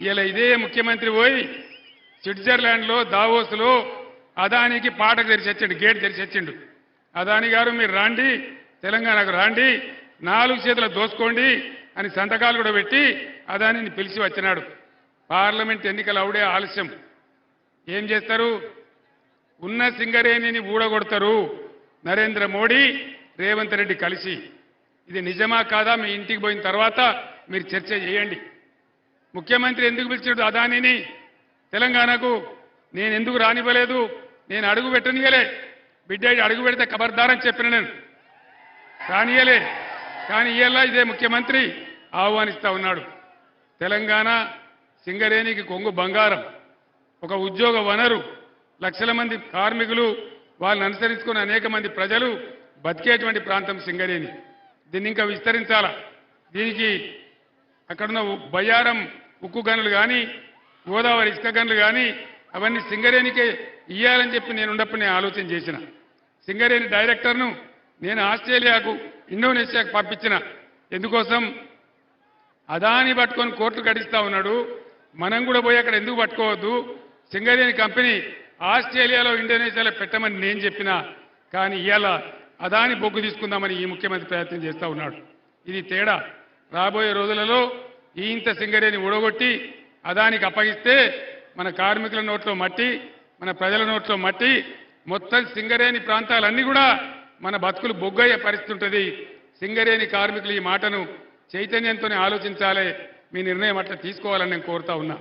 ఇలా ఇదే ముఖ్యమంత్రి పోయి స్విట్జర్లాండ్లో దావోస్లో అదానికి పాట తెరిచి వచ్చిండు గేట్ తెరిచి వచ్చిండు. అదాని గారు మీరు రాండి తెలంగాణకు రాండి నాలుగు చేతుల దోసుకోండి అని సంతకాలు కూడా పెట్టి అదానిని పిలిచి వచ్చినాడు. పార్లమెంట్ ఎన్నికలు అవుడే ఆలస్యం. ఏం చేస్తారు? ఉన్న సింగరేణిని ఊడగొడతారు నరేంద్ర మోడీ రేవంత్ రెడ్డి కలిసి. ఇది నిజమా కాదా? మీ ఇంటికి పోయిన తర్వాత మీరు చర్చ చేయండి. ముఖ్యమంత్రి ఎందుకు పిలిచాడు అదానిని? తెలంగాణకు నేను ఎందుకు రానివ్వలేదు? నేను అడుగు పెట్టనియలే. బిడ్డ అడుగు పెడితే ఖబర్దారని చెప్పిన నేను. రానియలే. కానీ ఇయ్యాల ఇదే ముఖ్యమంత్రి ఆహ్వానిస్తా ఉన్నాడు. తెలంగాణ సింగరేణికి కొంగు బంగారం. ఒక ఉద్యోగ వనరు. లక్షల మంది కార్మికులు వాళ్ళని అనుసరించుకున్న అనేక మంది ప్రజలు బతికేటువంటి ప్రాంతం సింగరేణి. దీన్ని ఇంకా విస్తరించాలా? దీనికి అక్కడున్న బయ్యారం ఉక్కు గనులు కానీ గోదావరి ఇసుక గనులు కానీ అవన్నీ సింగరేణికే ఇయ్యాలని చెప్పి నేను ఉన్నప్పుడు నేను ఆలోచన చేసిన. సింగరేణి డైరెక్టర్ను నేను ఆస్ట్రేలియాకు ఇండోనేషియాకు పంపించిన. ఎందుకోసం? అదాని పట్టుకొని కోర్టు గడిస్తా ఉన్నాడు. మనం కూడా పోయి అక్కడ ఎందుకు పట్టుకోవద్దు? సింగరేణి కంపెనీ ఆస్ట్రేలియాలో ఇండోనేషియాలో పెట్టమని నేను చెప్పినా. కానీ ఇవాళ అదాని బొగ్గు తీసుకుందామని ఈ ముఖ్యమంత్రి ప్రయత్నం చేస్తూ ఉన్నాడు. ఇది తేడా. రాబోయే రోజులలో ఈ ఇంత సింగరేణి ఊడగొట్టి అదానికి అప్పగిస్తే మన కార్మికుల నోట్లో మట్టి మన ప్రజల నోట్లో మట్టి మొత్తం సింగరేణి ప్రాంతాలన్నీ కూడా మన బతుకులు బొగ్గయ్యే పరిస్థితి ఉంటుంది. సింగరేణి కార్మికులు ఈ మాటను చైతన్యంతోనే ఆలోచించాలి మీ నిర్ణయం అట్లా తీసుకోవాలని నేను కోరుతా ఉన్నా.